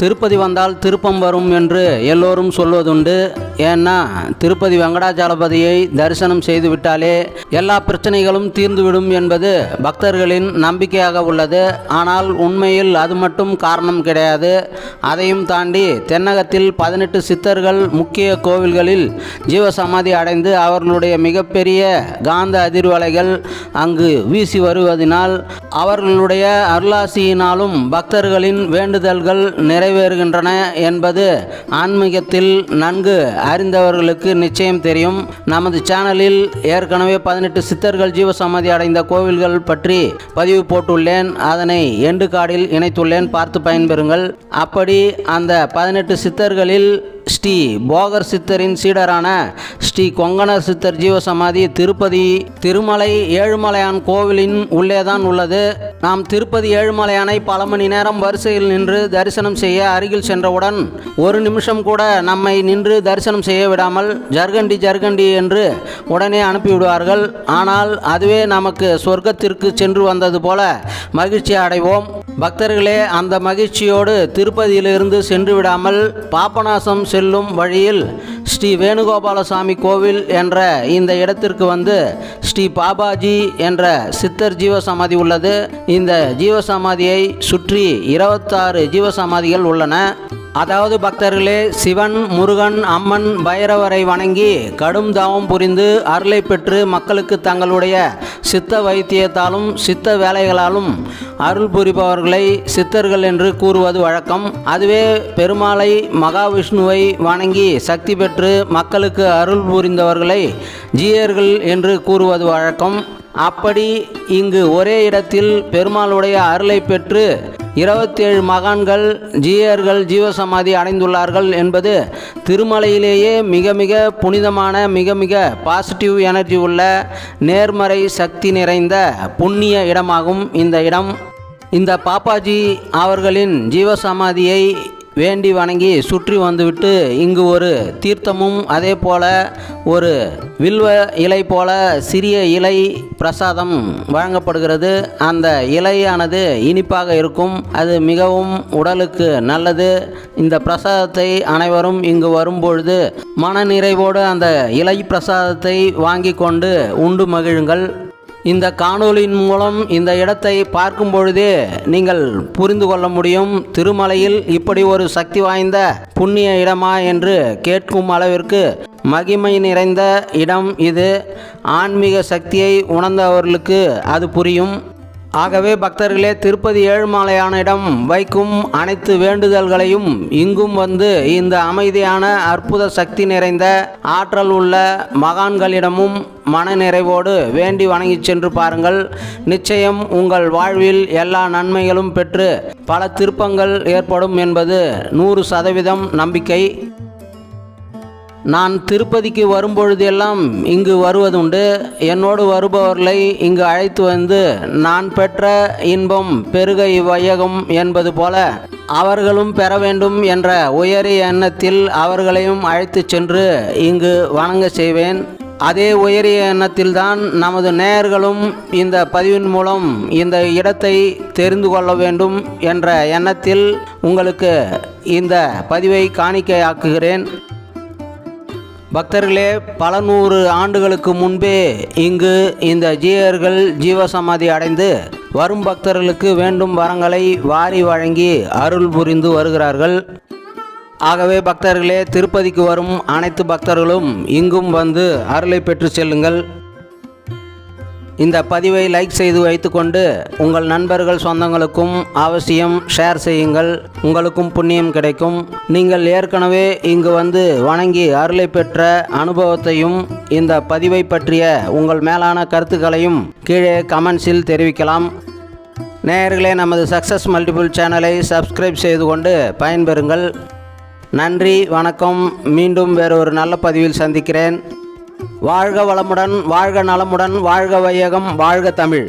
திருப்பதி வந்தால் திருப்பம் வரும் என்று எல்லோரும் சொல்வதுண்டு. ஏன்னா திருப்பதி வெங்கடாச்சலபதியை தரிசனம் செய்துவிட்டாலே எல்லா பிரச்சனைகளும் தீர்ந்துவிடும் என்பது பக்தர்களின் நம்பிக்கையாக உள்ளது. ஆனால் உண்மையில் அது மட்டும் காரணம் கிடையாது. அதையும் தாண்டி தென்னகத்தில் பதினெட்டு சித்தர்கள் முக்கிய கோவில்களில் ஜீவசமாதி அடைந்து அவர்களுடைய மிகப்பெரிய காந்த அதிர்வலைகள் அங்கு வீசி வருவதினால் அவர்களுடைய அருளாசியினாலும் பக்தர்களின் வேண்டுதல்கள் நிறைவேறுகின்றன என்பது ஆன்மீகத்தில் நன்கு அறிந்தவர்களுக்கு நிச்சயம் தெரியும். நமது சேனலில் ஏற்கனவே பதினெட்டு சித்தர்கள் ஜீவசமாதி அடைந்த கோவில்கள் பற்றி பதிவு போட்டுள்ளேன். அதனை எண்டு கார்டில் இணைத்துள்ளேன். பார்த்து பயன்பெறுங்கள். அப்படி அந்த பதினெட்டு சித்தர்களில் ஸ்ரீ போகர் சித்தரின் சீடரான ஸ்ரீ கொங்கணர் சித்தர் ஜீவசமாதி திருப்பதி திருமலை ஏழுமலையான் கோவிலின் உள்ளேதான் உள்ளது. நாம் திருப்பதி ஏழுமலையானை பல மணி நேரம் வரிசையில் நின்று தரிசனம் செய்ய அருகில் சென்றவுடன் ஒரு நிமிஷம் கூட நம்மை நின்று தரிசனம் செய்ய விடாமல் ஜர்கண்டி ஜர்கண்டி என்று உடனே அனுப்பிவிடுவார்கள். ஆனால் அதுவே நமக்கு சொர்க்கத்திற்கு சென்று வந்தது போல மகிழ்ச்சி அடைவோம். பக்தர்களே அந்த மகிழ்ச்சியோடு திருப்பதியிலிருந்து சென்று விடாமல் பாபநாசம் செல்லும் வழியில் ஸ்ரீ வேணுகோபாலசாமி கோவில் என்ற இந்த இடத்திற்கு வந்து ஸ்ரீ பாபாஜி என்ற சித்தர் ஜீவசமாதி உள்ளது. இந்த ஜீவசமாதியை சுற்றி இருபத்தாறு ஜீவசமாதிகள் உள்ளன. அதாவது பக்தர்களே சிவன் முருகன் அம்மன் பைரவரை வணங்கி கடும் தவம் புரிந்து அருளை பெற்று மக்களுக்கு தங்களுடைய சித்த வைத்தியத்தாலும் சித்த வேலைகளாலும் அருள் புரிபவர்களை சித்தர்கள் என்று கூறுவது வழக்கம். அதுவே பெருமாளை மகாவிஷ்ணுவை வணங்கி சக்தி பெற்று மக்களுக்கு அருள் புரிந்தவர்களை ஜீயர்கள் என்று கூறுவது வழக்கம். அப்படி இங்கு ஒரே இடத்தில் பெருமாளுடைய அருளை பெற்று இருபத்தேழு மகான்கள் ஜீயர்கள் ஜீவசமாதி அடைந்துள்ளார்கள் என்பது திருமலையிலேயே மிக மிக புனிதமான மிக மிக பாசிட்டிவ் எனர்ஜி உள்ள நேர்மறை சக்தி நிறைந்த புண்ணிய இடமாகும் இந்த இடம். இந்த பாப்பாஜி அவர்களின் ஜீவசமாதியை வேண்டி வணங்கி சுற்றி வந்துவிட்டு இங்கு ஒரு தீர்த்தமும் அதே போல ஒரு வில்வ இலை போல சிறிய இலை பிரசாதம் வழங்கப்படுகிறது. அந்த இலையானது இனிப்பாக இருக்கும். அது மிகவும் உடலுக்கு நல்லது. இந்த பிரசாதத்தை அனைவரும் இங்கு வரும்பொழுது மன நிறைவோடு அந்த இலை பிரசாதத்தை வாங்கி கொண்டு உண்டு மகிழுங்கள். இந்த காணொலியின் மூலம் இந்த இடத்தை பார்க்கும் பொழுதே நீங்கள் புரிந்து கொள்ள முடியும் திருமலையில் இப்படி ஒரு சக்தி வாய்ந்த புண்ணிய இடமா என்று கேட்கும் அளவிற்கு மகிமை நிறைந்த இடம் இது. ஆன்மீக சக்தியை உணர்ந்தவர்களுக்கு அது புரியும். ஆகவே பக்தர்களே திருப்பதி ஏழுமலையானிடம் வைக்கும் அனைத்து வேண்டுதல்களையும் இங்கும் வந்து இந்த அமைதியான அற்புத சக்தி நிறைந்த ஆற்றல் உள்ள மகான்களிடமும் மன நிறைவோடு வேண்டி வணங்கி சென்று பாருங்கள். நிச்சயம் உங்கள் வாழ்வில் எல்லா நன்மைகளும் பெற்று பல திருப்பங்கள் ஏற்படும் என்பது நூறு சதவீதம் நம்பிக்கை. நான் திருப்பதிக்கு வரும்பொழுதெல்லாம் இங்கு வருவதுண்டு. என்னோடு வருபவர்களை இங்கு அழைத்து வந்து நான் பெற்ற இன்பம் பெருக இவ்வையகம் என்பது போல அவர்களும் பெற வேண்டும் என்ற உயரிய எண்ணத்தில் அவர்களையும் அழைத்து சென்று இங்கு வணங்க செய்வேன். அதே உயரிய எண்ணத்தில்தான் நமது நேயர்களும் இந்த பதிவின் மூலம் இந்த இடத்தை தெரிந்து கொள்ள வேண்டும் என்ற எண்ணத்தில் உங்களுக்கு இந்த பதிவை காணிக்கையாக்குகிறேன். பக்தர்களே பல நூறு ஆண்டுகளுக்கு முன்பே இங்கு இந்த ஜீயர்கள் ஜீவசமாதி அடைந்து வரும் பக்தர்களுக்கு வேண்டும் வரங்களை வாரி வழங்கி அருள் புரிந்து வருகிறார்கள். ஆகவே பக்தர்களே திருப்பதிக்கு வரும் அனைத்து பக்தர்களும் இங்கும் வந்து அருளை பெற்று செல்லுங்கள். இந்த பதிவை லைக் செய்து வைத்துக்கொண்டு உங்கள் நண்பர்கள் சொந்தங்களுக்கும் அவசியம் ஷேர் செய்யுங்கள். உங்களுக்கும் புண்ணியம் கிடைக்கும். நீங்கள் ஏற்கனவே இங்கு வந்து வணங்கி அருளை பெற்ற அனுபவத்தையும் இந்த பதிவை பற்றிய உங்கள் மேலான கருத்துக்களையும் கீழே கமெண்ட்ஸில் தெரிவிக்கலாம். நேயர்களே நமது சக்ஸஸ் மல்டிபிள் சேனலை சப்ஸ்கிரைப் செய்து கொண்டு பயன்பெறுங்கள். நன்றி வணக்கம். மீண்டும் வேறு ஒரு நல்ல பதிவில் சந்திக்கிறேன். வாழ்க வளமுடன் வாழ்க நலமுடன் வாழ்க வையகம் வாழ்க தமிழ்.